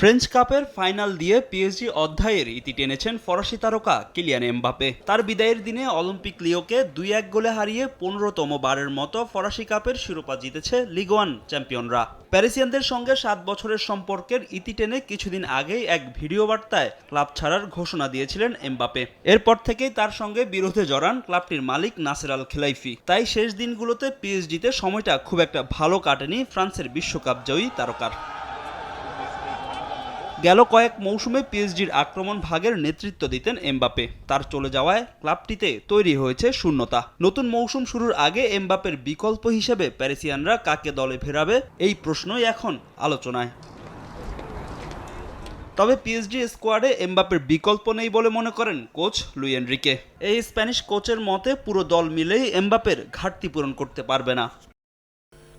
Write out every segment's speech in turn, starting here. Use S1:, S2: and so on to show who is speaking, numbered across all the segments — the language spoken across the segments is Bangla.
S1: ফ্রেঞ্চ কাপের ফাইনাল দিয়ে পিএসজি অধ্যায়ের ইতি টেনেছেন ফরাসি তারকা কিলিয়ান এমবাপে তার বিদায়ের দিনে অলিম্পিক লিওকে দুই এক গোলে হারিয়ে পনেরোতম বারের মতো ফরাসি কাপের শিরোপা জিতেছে লিগ ওয়ান চ্যাম্পিয়নরা প্যারিসিয়ানদের সঙ্গে সাত বছরের সম্পর্কের ইতি টেনে কিছুদিন আগেই এক ভিডিও বার্তায় ক্লাব ছাড়ার ঘোষণা দিয়েছিলেন এমবাপে এরপর থেকেই তার সঙ্গে বিরোধে জড়ান ক্লাবটির মালিক নাসের আল খেলাইফি। তাই শেষ দিনগুলোতে পিএসজিতে সময়টা খুব একটা ভালো কাটেনি ফ্রান্সের বিশ্বকাপ জয়ী তারকার। গেল কয়েক মৌসুমে পিএসজির আক্রমণ ভাগের নেতৃত্ব দিতেন এমবাপে তার চলে যাওয়ায় ক্লাবটিতে তৈরি হয়েছে শূন্যতা। নতুন মৌসুম শুরুর আগে এমবাপের বিকল্প হিসেবে প্যারিসিয়ানরা কাকে দলে ফেরাবে, এই প্রশ্নই এখন আলোচনায়। তবে পিএসজি স্কোয়াডে এমবাপের বিকল্প নেই বলে মনে করেন কোচ লুই এই স্প্যানিশ কোচের মতে, পুরো দল মিলেই এমবাপের ঘাটতি পূরণ করতে পারবে না।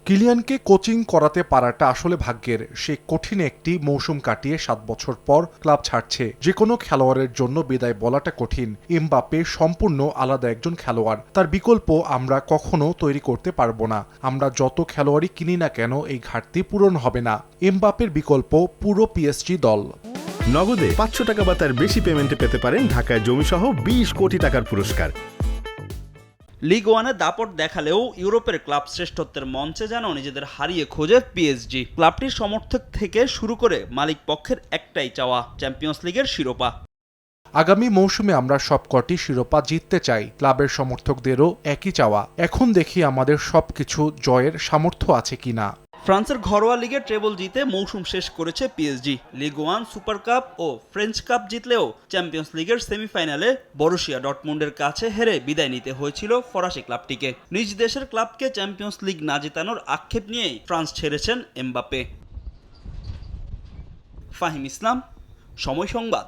S2: কিলিয়ানকে কোচিং করাতে পারাটা আসলে ভাগ্যের। সে কঠিন একটি মৌসুম কাটিয়ে সাত বছর পর ক্লাব ছাড়ছে। যে কোনো খেলোয়াড়ের জন্য বিদায় বলাটা কঠিন। এমবাপে সম্পূর্ণ আলাদা একজন খেলোয়াড়। তার বিকল্প আমরা কখনো তৈরি করতে পারব না। আমরা যত খেলোয়াড়ই কিনি না কেন, এই ঘাটতি পূরণ হবে না। এমবাপের বিকল্প পুরো পিএসজি দল।
S3: নগদে পাঁচশো টাকা বা তার বেশি পেমেন্টে পেতে পারেন ঢাকায় জমিসহ বিশ কোটি টাকার পুরস্কার।
S1: লিগ ওয়ানে দাপট দেখালেও ইউরোপের ক্লাব শ্রেষ্ঠত্বের মঞ্চে যেন নিজেদের হারিয়ে খোঁজে পিএসজি ক্লাবটির সমর্থক থেকে শুরু করে মালিক পক্ষের একটাই চাওয়া চ্যাম্পিয়ন্স লিগের শিরোপা।
S2: আগামী মৌসুমে আমরা সবকটি শিরোপা জিততে চাই। ক্লাবের সমর্থকদেরও একই চাওয়া। এখন দেখি আমাদের সবকিছু জয়ের সামর্থ্য আছে কিনা।
S1: ফ্রান্সের ঘরোয়া লিগে ট্রেবল জিতে মৌসুম শেষ করেছে PSG league one super cup ও ফ্রেঞ্চ কাপ জিতলেও চ্যাম্পিয়ন্স লিগের সেমিফাইনালে বরুশিয়া ডটমুন্ডের কাছে হেরে বিদায় নিতে হয়েছিল ফরাসি ক্লাবটিকে। নিজ দেশের ক্লাবকে চ্যাম্পিয়ন্স লিগ না জেতানোর আক্ষেপ নিয়েই ফ্রান্স ছেড়েছেন এমবাপে ফাহিম ইসলাম, সময় সংবাদ।